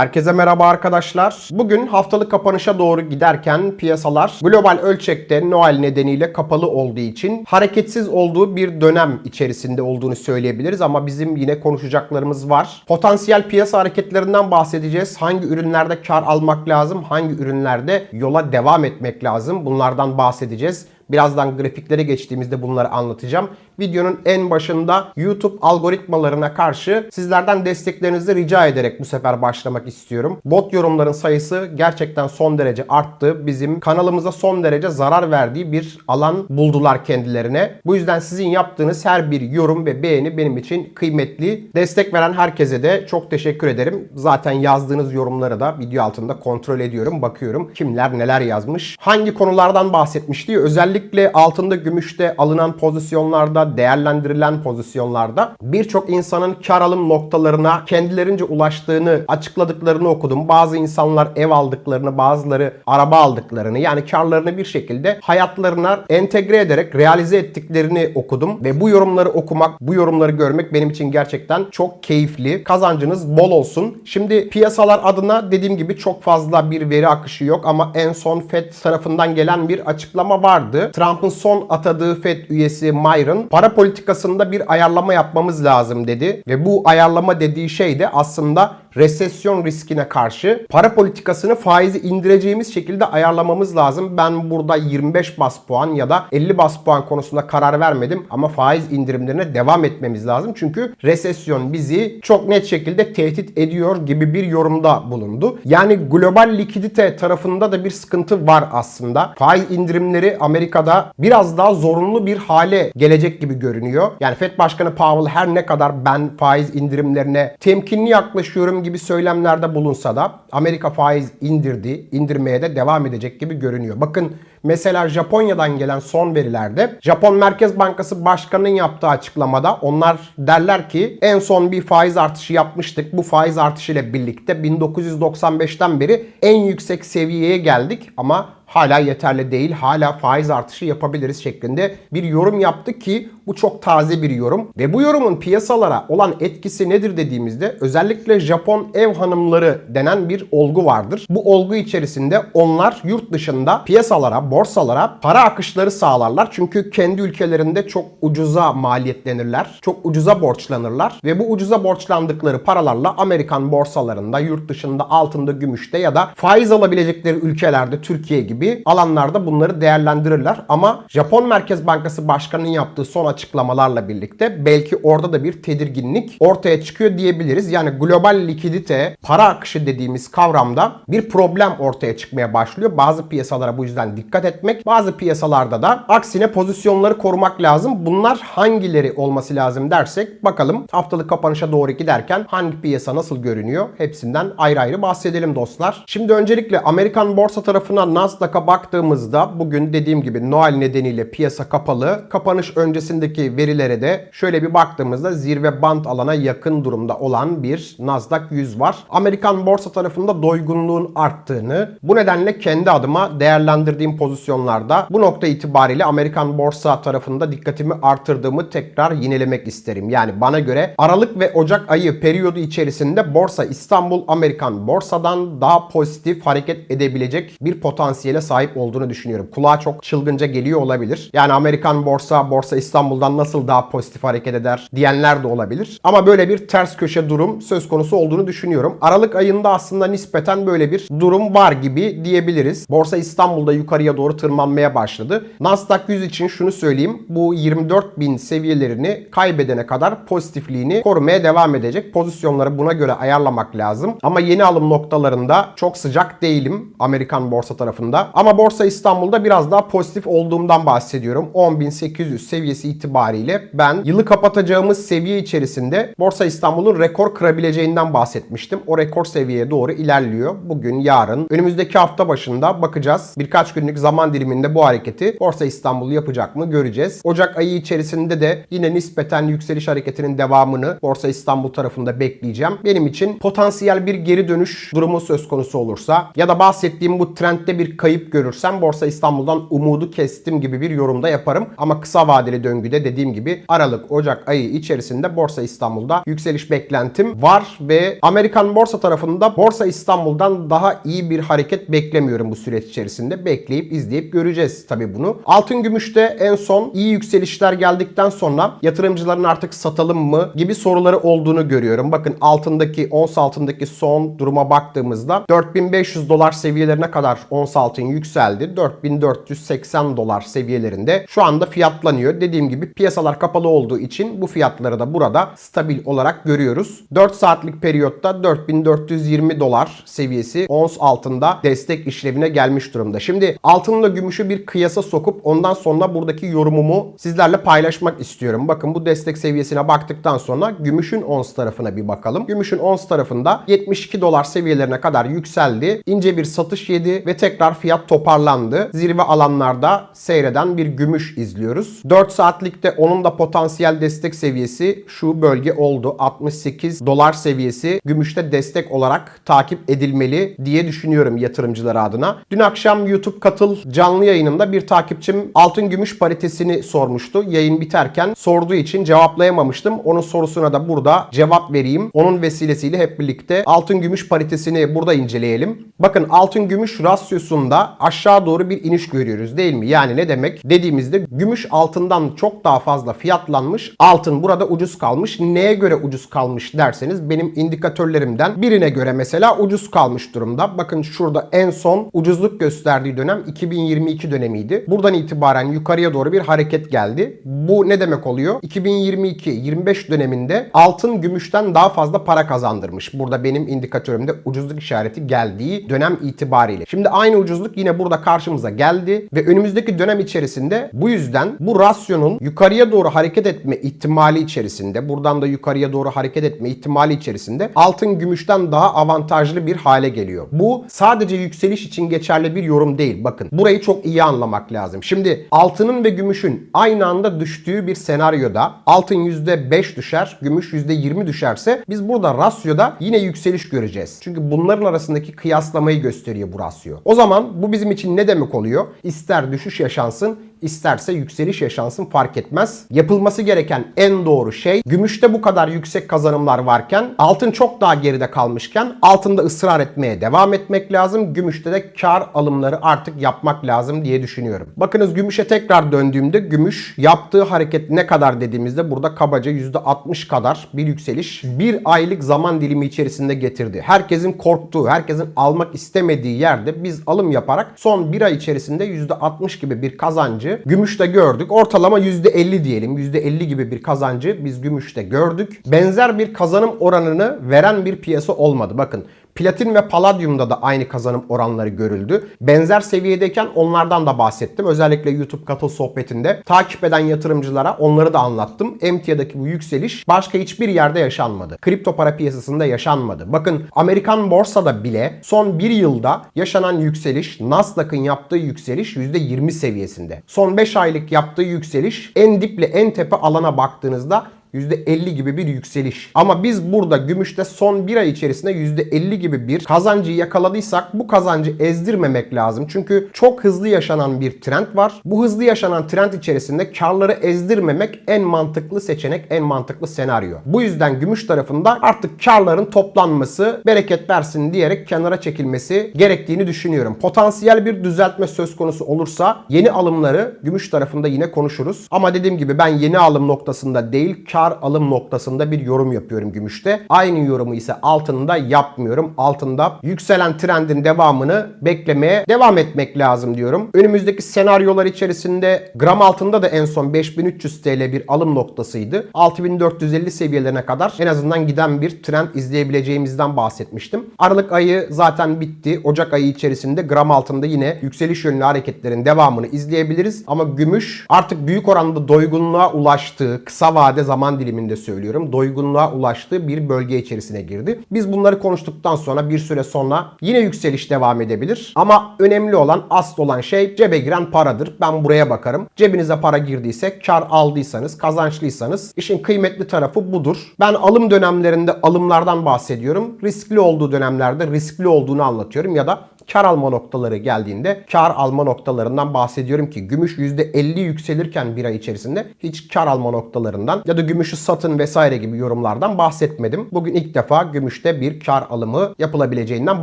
Herkese merhaba arkadaşlar. Bugün haftalık kapanışa doğru giderken piyasalar global ölçekte Noel nedeniyle kapalı olduğu için hareketsiz olduğu bir dönem içerisinde olduğunu söyleyebiliriz ama bizim yine konuşacaklarımız var. Potansiyel piyasa hareketlerinden bahsedeceğiz. Hangi ürünlerde kar almak lazım, hangi ürünlerde yola devam etmek lazım bunlardan bahsedeceğiz. Birazdan grafiklere geçtiğimizde bunları anlatacağım. Videonun en başında YouTube algoritmalarına karşı sizlerden desteklerinizi rica ederek bu sefer başlamak istiyorum. Bot yorumların sayısı gerçekten son derece arttı. Bizim kanalımıza son derece zarar verdiği bir alan buldular kendilerine. Bu yüzden sizin yaptığınız her bir yorum ve beğeni benim için kıymetli. Destek veren herkese de çok teşekkür ederim. Zaten yazdığınız yorumları da video altında kontrol ediyorum, bakıyorum. Kimler neler yazmış. Hangi konulardan bahsetmiş diye özellikle altında gümüşte alınan pozisyonlarda, değerlendirilen pozisyonlarda birçok insanın kar alım noktalarına kendilerince ulaştığını açıkladıklarını okudum. Bazı insanlar ev aldıklarını, bazıları araba aldıklarını yani karlarını bir şekilde hayatlarına entegre ederek realize ettiklerini okudum ve bu yorumları okumak, bu yorumları görmek benim için gerçekten çok keyifli. Kazancınız bol olsun. Şimdi piyasalar adına dediğim gibi çok fazla bir veri akışı yok ama en son Fed tarafından gelen bir açıklama vardı. Trump'ın son atadığı Fed üyesi Myron para politikasında bir ayarlama yapmamız lazım dedi. Ve bu ayarlama dediği şey de aslında resesyon riskine karşı para politikasını faizi indireceğimiz şekilde ayarlamamız lazım. Ben burada 25 bas puan ya da 50 bas puan konusunda karar vermedim ama faiz indirimlerine devam etmemiz lazım. Çünkü resesyon bizi çok net şekilde tehdit ediyor gibi bir yorumda bulundu. Yani global likidite tarafında da bir sıkıntı var aslında. Faiz indirimleri Amerika'da biraz daha zorunlu bir hale gelecek gibi görünüyor. Yani Fed Başkanı Powell her ne kadar ben faiz indirimlerine temkinli yaklaşıyorum gibi söylemlerde bulunsa da Amerika faiz indirdi, indirmeye de devam edecek gibi görünüyor. Bakın mesela Japonya'dan gelen son verilerde Japon Merkez Bankası Başkanı'nın yaptığı açıklamada onlar derler ki en son bir faiz artışı yapmıştık. Bu faiz artışı ile birlikte 1995'ten beri en yüksek seviyeye geldik ama hala yeterli değil. Hala faiz artışı yapabiliriz şeklinde bir yorum yaptı ki bu çok taze bir yorum. Ve bu yorumun piyasalara olan etkisi nedir dediğimizde özellikle Japon ev hanımları denen bir olgu vardır. Bu olgu içerisinde onlar yurt dışında piyasalara, borsalara para akışları sağlarlar. Çünkü kendi ülkelerinde çok ucuza maliyetlenirler. Çok ucuza borçlanırlar. Ve bu ucuza borçlandıkları paralarla Amerikan borsalarında, yurt dışında altında, gümüşte ya da faiz alabilecekleri ülkelerde Türkiye gibi gibi alanlarda bunları değerlendirirler. Ama Japon Merkez Bankası Başkanı'nın yaptığı son açıklamalarla birlikte belki orada da bir tedirginlik ortaya çıkıyor diyebiliriz. Yani global likidite, para akışı dediğimiz kavramda bir problem ortaya çıkmaya başlıyor. Bazı piyasalara bu yüzden dikkat etmek, bazı piyasalarda da aksine pozisyonları korumak lazım. Bunlar hangileri olması lazım dersek bakalım haftalık kapanışa doğru giderken hangi piyasa nasıl görünüyor hepsinden ayrı ayrı bahsedelim dostlar. Şimdi öncelikle Amerikan borsa tarafına Nasdaq Nasdaq'a baktığımızda bugün dediğim gibi Noel nedeniyle piyasa kapalı. Kapanış öncesindeki verilere de şöyle bir baktığımızda zirve band alana yakın durumda olan bir Nasdaq 100 var. Amerikan borsa tarafında doygunluğun arttığını bu nedenle kendi adıma değerlendirdiğim pozisyonlarda bu nokta itibariyle Amerikan borsa tarafında dikkatimi artırdığımı tekrar yinelemek isterim. Yani bana göre Aralık ve Ocak ayı periyodu içerisinde borsa İstanbul Amerikan borsadan daha pozitif hareket edebilecek bir potansiyele sahip olduğunu düşünüyorum. Kulağa çok çılgınca geliyor olabilir. Yani Amerikan borsa, borsa İstanbul'dan nasıl daha pozitif hareket eder diyenler de olabilir. Ama böyle bir ters köşe durum söz konusu olduğunu düşünüyorum. Aralık ayında aslında nispeten böyle bir durum var gibi diyebiliriz. Borsa İstanbul'da yukarıya doğru tırmanmaya başladı. Nasdaq 100 için şunu söyleyeyim. Bu 24.000 seviyelerini kaybedene kadar pozitifliğini korumaya devam edecek. Pozisyonları buna göre ayarlamak lazım. Ama yeni alım noktalarında çok sıcak değilim Amerikan borsa tarafında. Ama Borsa İstanbul'da biraz daha pozitif olduğumdan bahsediyorum. 10.800 seviyesi itibariyle ben yılı kapatacağımız seviye içerisinde Borsa İstanbul'un rekor kırabileceğinden bahsetmiştim. O rekor seviyeye doğru ilerliyor. Bugün, yarın, önümüzdeki hafta başında bakacağız. Birkaç günlük zaman diliminde bu hareketi Borsa İstanbul yapacak mı göreceğiz. Ocak ayı içerisinde de yine nispeten yükseliş hareketinin devamını Borsa İstanbul tarafında bekleyeceğim. Benim için potansiyel bir geri dönüş durumu söz konusu olursa ya da bahsettiğim bu trendde bir kayıp görürsem Borsa İstanbul'dan umudu kestim gibi bir yorumda yaparım. Ama kısa vadeli döngüde dediğim gibi Aralık Ocak ayı içerisinde Borsa İstanbul'da yükseliş beklentim var ve Amerikan borsa tarafında Borsa İstanbul'dan daha iyi bir hareket beklemiyorum bu süreç içerisinde. Bekleyip izleyip göreceğiz tabii bunu. Altın gümüşte en son iyi yükselişler geldikten sonra yatırımcıların artık satalım mı gibi soruları olduğunu görüyorum. Bakın altındaki ons altındaki son duruma baktığımızda 4500 dolar seviyelerine kadar ons altın yükseldi. 4480 dolar seviyelerinde şu anda fiyatlanıyor. Dediğim gibi piyasalar kapalı olduğu için bu fiyatları da burada stabil olarak görüyoruz. 4 saatlik periyotta 4420 dolar seviyesi ons altında destek işlevine gelmiş durumda. Şimdi altınla gümüşü bir kıyasa sokup ondan sonra buradaki yorumumu sizlerle paylaşmak istiyorum. Bakın bu destek seviyesine baktıktan sonra gümüşün ons tarafına bir bakalım. Gümüşün ons tarafında 72 dolar seviyelerine kadar yükseldi. İnce bir satış yedi ve tekrar fiyat toparlandı. Zirve alanlarda seyreden bir gümüş izliyoruz. 4 saatlikte onun da potansiyel destek seviyesi şu bölge oldu. 68 dolar seviyesi gümüşte destek olarak takip edilmeli diye düşünüyorum yatırımcılar adına. Dün akşam YouTube katıl canlı yayınında bir takipçim altın gümüş paritesini sormuştu. Yayın biterken sorduğu için cevaplayamamıştım. Onun sorusuna da burada cevap vereyim. Onun vesilesiyle hep birlikte altın gümüş paritesini burada inceleyelim. Bakın altın gümüş rasyosunda aşağı doğru bir iniş görüyoruz değil mi? Yani ne demek? Dediğimizde gümüş altından çok daha fazla fiyatlanmış. Altın burada ucuz kalmış. Neye göre ucuz kalmış derseniz benim indikatörlerimden birine göre mesela ucuz kalmış durumda. Bakın şurada en son ucuzluk gösterdiği dönem 2022 dönemiydi. Buradan itibaren yukarıya doğru bir hareket geldi. Bu ne demek oluyor? 2022-25 döneminde altın gümüşten daha fazla para kazandırmış. Burada benim indikatörümde ucuzluk işareti geldiği dönem itibariyle. Şimdi aynı ucuzluk yine burada karşımıza geldi ve önümüzdeki dönem içerisinde bu yüzden bu rasyonun yukarıya doğru hareket etme ihtimali içerisinde, buradan da yukarıya doğru hareket etme ihtimali içerisinde altın gümüşten daha avantajlı bir hale geliyor. Bu sadece yükseliş için geçerli bir yorum değil. Bakın burayı çok iyi anlamak lazım. Şimdi altının ve gümüşün aynı anda düştüğü bir senaryoda altın %5 düşer, gümüş %20 düşerse biz burada rasyoda yine yükseliş göreceğiz. Çünkü bunların arasındaki kıyaslamayı gösteriyor bu rasyo. O zaman bu bizim için ne demek oluyor? İster düşüş yaşansın, isterse yükseliş yaşansın fark etmez. Yapılması gereken en doğru şey gümüşte bu kadar yüksek kazanımlar varken altın çok daha geride kalmışken altında ısrar etmeye devam etmek lazım. Gümüşte de kar alımları artık yapmak lazım diye düşünüyorum. Bakınız gümüşe tekrar döndüğümde gümüş yaptığı hareket ne kadar dediğimizde burada kabaca %60 kadar bir yükseliş bir aylık zaman dilimi içerisinde getirdi. Herkesin korktuğu, herkesin almak istemediği yerde biz alım yaparak son bir ay içerisinde %60 gibi bir kazancı gümüşte gördük. Ortalama %50 diyelim. %50 gibi bir kazancı biz gümüşte gördük. Benzer bir kazanım oranını veren bir piyasa olmadı. Bakın Platin ve paladyumda da aynı kazanım oranları görüldü. Benzer seviyedeyken onlardan da bahsettim. Özellikle YouTube katıl sohbetinde takip eden yatırımcılara onları da anlattım. Emtia'daki bu yükseliş başka hiçbir yerde yaşanmadı. Kripto para piyasasında yaşanmadı. Bakın Amerikan borsada bile son bir yılda yaşanan yükseliş, Nasdaq'ın yaptığı yükseliş %20 seviyesinde. Son 5 aylık yaptığı yükseliş en diple en tepe alana baktığınızda %50 gibi bir yükseliş. Ama biz burada gümüşte son bir ay içerisinde %50 gibi bir kazancı yakaladıysak bu kazancı ezdirmemek lazım. Çünkü çok hızlı yaşanan bir trend var. Bu hızlı yaşanan trend içerisinde karları ezdirmemek en mantıklı seçenek, en mantıklı senaryo. Bu yüzden gümüş tarafında artık karların toplanması, bereket versin diyerek kenara çekilmesi gerektiğini düşünüyorum. Potansiyel bir düzeltme söz konusu olursa yeni alımları gümüş tarafında yine konuşuruz. Ama dediğim gibi ben yeni alım noktasında değil, kar alım noktasında bir yorum yapıyorum gümüşte. Aynı yorumu ise altında yapmıyorum. Altında yükselen trendin devamını beklemeye devam etmek lazım diyorum. Önümüzdeki senaryolar içerisinde gram altında da en son 5300 TL bir alım noktasıydı. 6450 seviyelerine kadar en azından giden bir trend izleyebileceğimizden bahsetmiştim. Aralık ayı zaten bitti. Ocak ayı içerisinde gram altında yine yükseliş yönlü hareketlerin devamını izleyebiliriz. Ama gümüş artık büyük oranda doygunluğa ulaştığı kısa vade zaman zaman diliminde söylüyorum doygunluğa ulaştığı bir bölge içerisine girdi. Biz bunları konuştuktan sonra bir süre sonra yine yükseliş devam edebilir. Ama önemli olan asıl olan şey cebe giren paradır. Ben buraya bakarım. Cebinize para girdiyse kar aldıysanız kazançlıysanız işin kıymetli tarafı budur. Ben alım dönemlerinde alımlardan bahsediyorum. Riskli olduğu dönemlerde riskli olduğunu anlatıyorum ya da kar alma noktaları geldiğinde kar alma noktalarından bahsediyorum ki gümüş %50 yükselirken bir ay içerisinde hiç kar alma noktalarından ya da gümüşü satın vesaire gibi yorumlardan bahsetmedim. Bugün ilk defa gümüşte bir kar alımı yapılabileceğinden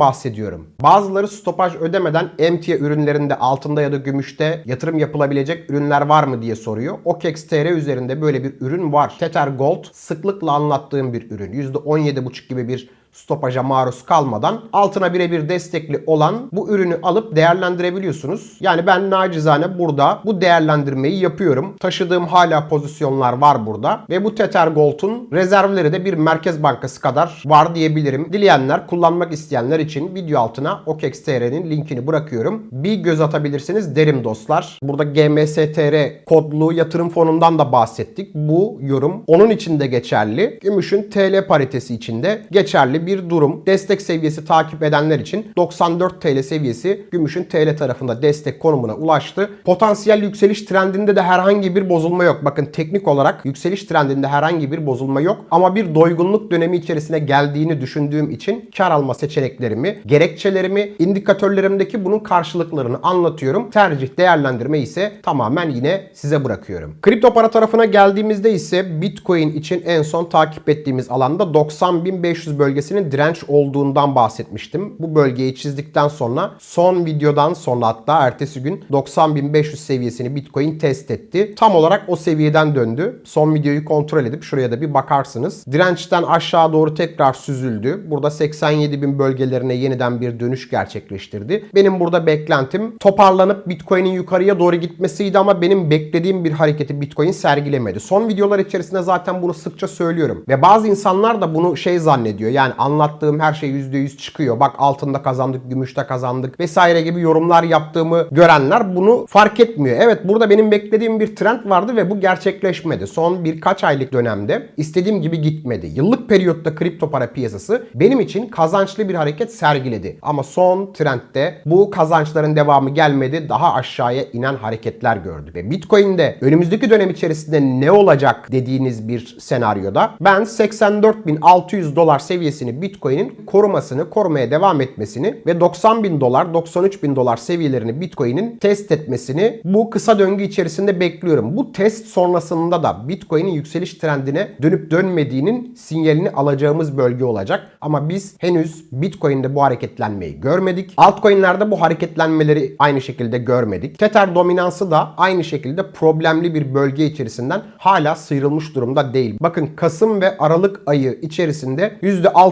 bahsediyorum. Bazıları stopaj ödemeden emtia ürünlerinde altında ya da gümüşte yatırım yapılabilecek ürünler var mı diye soruyor. OKEX.TR üzerinde böyle bir ürün var. Tether Gold sıklıkla anlattığım bir ürün. %17,5 gibi bir stopaja maruz kalmadan altına birebir destekli olan bu ürünü alıp değerlendirebiliyorsunuz. Yani ben nacizane burada bu değerlendirmeyi yapıyorum. Taşıdığım hala pozisyonlar var burada ve bu Tether Gold'un rezervleri de bir merkez bankası kadar var diyebilirim. Dileyenler, kullanmak isteyenler için video altına OKEX.TR'nin linkini bırakıyorum. Bir göz atabilirsiniz derim dostlar. Burada GMSTR kodlu yatırım fonundan da bahsettik. Bu yorum onun için de geçerli. Gümüşün TL paritesi için de geçerli bir durum. Destek seviyesi takip edenler için 94 TL seviyesi gümüşün TL tarafında destek konumuna ulaştı. Potansiyel yükseliş trendinde de herhangi bir bozulma yok. Bakın teknik olarak yükseliş trendinde herhangi bir bozulma yok. Ama bir doygunluk dönemi içerisine geldiğini düşündüğüm için kar alma seçeneklerimi, gerekçelerimi, indikatörlerimdeki bunun karşılıklarını anlatıyorum. Tercih değerlendirme ise tamamen yine size bırakıyorum. Kripto para tarafına geldiğimizde ise Bitcoin için en son takip ettiğimiz alanda 90.500 bölgesinin direnç olduğundan bahsetmiştim. Bu bölgeyi çizdikten sonra son videodan sonra hatta ertesi gün 90.500 seviyesini Bitcoin test etti. Tam olarak o seviyeden döndü. Son videoyu kontrol edip şuraya da bir bakarsınız. Dirençten aşağı doğru tekrar süzüldü. Burada 87.000 bölgelerine yeniden bir dönüş gerçekleştirdi. Benim burada beklentim toparlanıp Bitcoin'in yukarıya doğru gitmesiydi ama benim beklediğim bir hareketi Bitcoin sergilemedi. Son videolar içerisinde zaten bunu sıkça söylüyorum. Ve bazı insanlar da bunu şey zannediyor. Yani anlattığım her şey %100 çıkıyor. Bak altında kazandık, gümüşte kazandık vesaire gibi yorumlar yaptığımı görenler bunu fark etmiyor. Evet burada benim beklediğim bir trend vardı ve bu gerçekleşmedi. Son birkaç aylık dönemde istediğim gibi gitmedi. Yıllık periyotta kripto para piyasası benim için kazançlı bir hareket sergiledi. Ama son trendde bu kazançların devamı gelmedi. Daha aşağıya inen hareketler gördü. Ve Bitcoin'de önümüzdeki dönem içerisinde ne olacak dediğiniz bir senaryoda ben 84.600 dolar seviyesini Bitcoin'in korumasını, korumaya devam etmesini ve 90 bin dolar, 93 bin dolar seviyelerini Bitcoin'in test etmesini bu kısa döngü içerisinde bekliyorum. Bu test sonrasında da Bitcoin'in yükseliş trendine dönüp dönmediğinin sinyalini alacağımız bölge olacak. Ama biz henüz Bitcoin'de bu hareketlenmeyi görmedik. Altcoin'lerde bu hareketlenmeleri aynı şekilde görmedik. Tether dominansı da aynı şekilde problemli bir bölge içerisinden hala sıyrılmış durumda değil. Bakın Kasım ve Aralık ayı içerisinde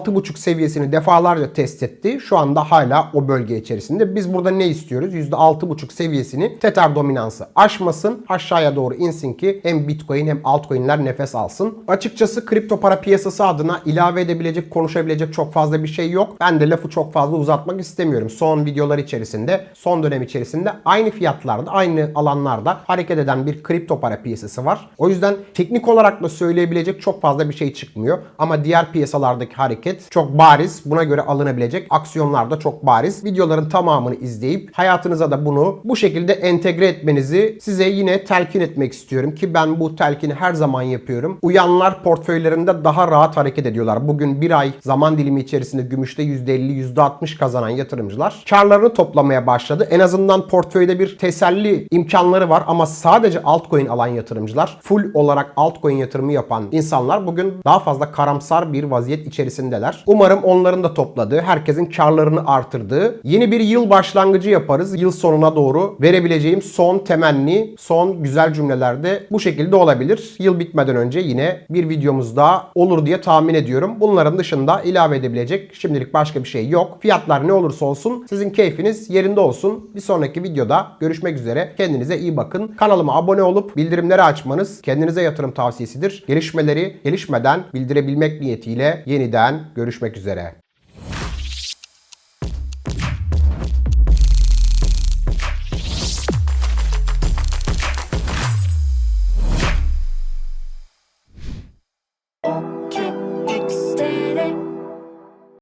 %6,5 seviyesini defalarca test etti. Şu anda hala o bölge içerisinde. Biz burada ne istiyoruz? %6,5 seviyesini Tether dominansı aşmasın, aşağıya doğru insin ki hem Bitcoin hem altcoin'ler nefes alsın. Açıkçası kripto para piyasası adına ilave edebilecek, konuşabilecek çok fazla bir şey yok. Ben de lafı çok fazla uzatmak istemiyorum. Son videolar içerisinde, son dönem içerisinde aynı fiyatlarda, aynı alanlarda hareket eden bir kripto para piyasası var. O yüzden teknik olarak da söyleyebilecek çok fazla bir şey çıkmıyor. Ama diğer piyasalardaki hareket çok bariz. Buna göre alınabilecek aksiyonlar da çok bariz. Videoların tamamını izleyip hayatınıza da bunu bu şekilde entegre etmenizi size yine telkin etmek istiyorum ki ben bu telkini her zaman yapıyorum. Uyanlar portföylerinde daha rahat hareket ediyorlar. Bugün bir ay zaman dilimi içerisinde gümüşte %50, %60 kazanan yatırımcılar karlarını toplamaya başladı. En azından portföyde bir teselli imkanları var ama sadece altcoin alan yatırımcılar, full olarak altcoin yatırımı yapan insanlar bugün daha fazla karamsar bir vaziyet içerisindeler. Umarım onların da topladığı, herkesin karlarını artırdığı yeni bir yıl başlangıcı yaparız. Yıl sonuna doğru verebileceğim son temenni, son güzel cümlelerde bu şekilde olabilir. Yıl bitmeden önce yine bir videomuz daha olur diye tahmin ediyorum. Bunların dışında ilave edebilecek şimdilik başka bir şey yok. Fiyatlar ne olursa olsun sizin keyfiniz yerinde olsun. Bir sonraki videoda görüşmek üzere. Kendinize iyi bakın. Kanalıma abone olup bildirimleri açmanız kendinize yatırım tavsiyesidir. Gelişmeleri gelişmeden bildirebilmek niyetiyle yeniden görüşmek üzere.